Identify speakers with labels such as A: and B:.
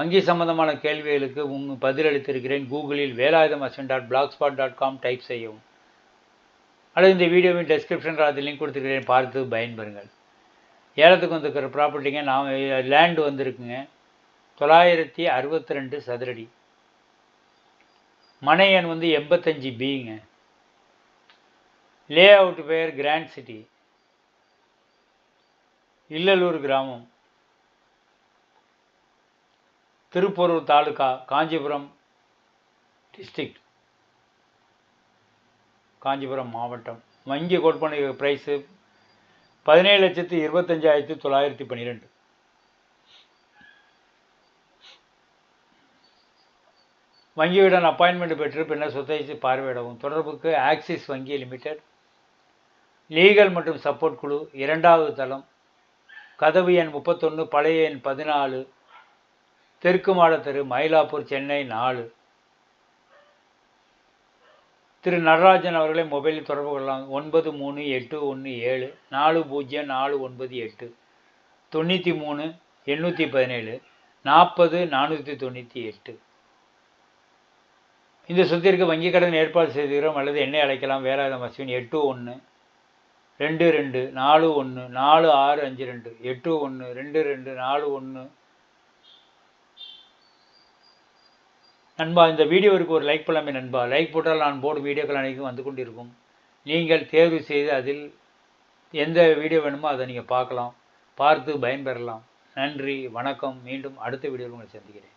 A: வங்கி சம்பந்தமான கேள்விகளுக்கு உங் பதிலளித்திருக்கிறேன். கூகுளில் Velayudham Asan dot blogspot dot com type செய்யவும். அல்லது இந்த வீடியோவின் டெஸ்கிரிப்ஷன் அது லிங்க் கொடுத்துருக்கிறேன். பார்த்து பயன்பெறுங்கள். ஏலத்துக்கு வந்துருக்கிற ப்ராப்பர்ட்டிங்க நான் லேண்டு வந்திருக்குங்க. தொள்ளாயிரத்தி அறுபத்தி ரெண்டு சதுரடி. மனையன் வந்து எண்பத்தஞ்சு பிங்க லே அவுட் பெயர் கிராண்ட் சிட்டி இல்லலூர் கிராமம். திருப்பொருள் தாலுகா காஞ்சிபுரம் டிஸ்ட்ரிக்ட் காஞ்சிபுரம் மாவட்டம். வங்கி கொடுப்பனை ப்ரைஸு பதினேழு லட்சத்து இருபத்தஞ்சாயிரத்தி தொள்ளாயிரத்தி பன்னிரெண்டு. வங்கியுடன் அப்பாயின்மெண்ட் பெற்று பின்னர் சொத்தை பார்வையிடவும். தொடர்புக்கு ஆக்சிஸ் வங்கி லிமிடெட் லீகல் மற்றும் சப்போர்ட் குழு இரண்டாவது தளம். கதவு எண் முப்பத்தொன்று பழைய எண் பதினாலு தெற்கு மாட தெரு மயிலாப்பூர் சென்னை நாலு. திரு நடராஜன் அவர்களை மொபைலில் தொடர்பு கொள்ளலாம். ஒன்பது மூணு எட்டு ஒன்று ஏழு நாலு பூஜ்ஜியம் நாலு ஒன்பது எட்டு. தொண்ணூற்றி மூணு எண்ணூற்றி பதினேழு நாற்பது நானூற்றி தொண்ணூற்றி எட்டு. இந்த சொத்திற்கு வங்கிக் கடன் ஏற்பாடு செய்துகிறோம் அல்லது என்னை அழைக்கலாம் வேலாயுதம் அஸ்வின் எட்டு ஒன்று ரெண்டு ரெண்டு நாலு ஒன்று நாலு ஆறு அஞ்சு ரெண்டு எட்டு ஒன்று ரெண்டு ரெண்டு நாலு ஒன்று நண்பா இந்த வீடியோவிற்கு ஒரு லைக் பண்ணலாமே நண்பா. லைக் போட்டால் நான் போடும் வீடியோக்கள் அனைத்தும் வந்து கொண்டிருக்கும். நீங்கள் தேர்வு செய்து அதில் எந்த வீடியோ வேணுமோ அதை நீங்கள் பார்க்கலாம். பார்த்து பயன்பெறலாம். நன்றி வணக்கம். மீண்டும் அடுத்த வீடியோவில் உங்களை சந்திக்கிறேன்.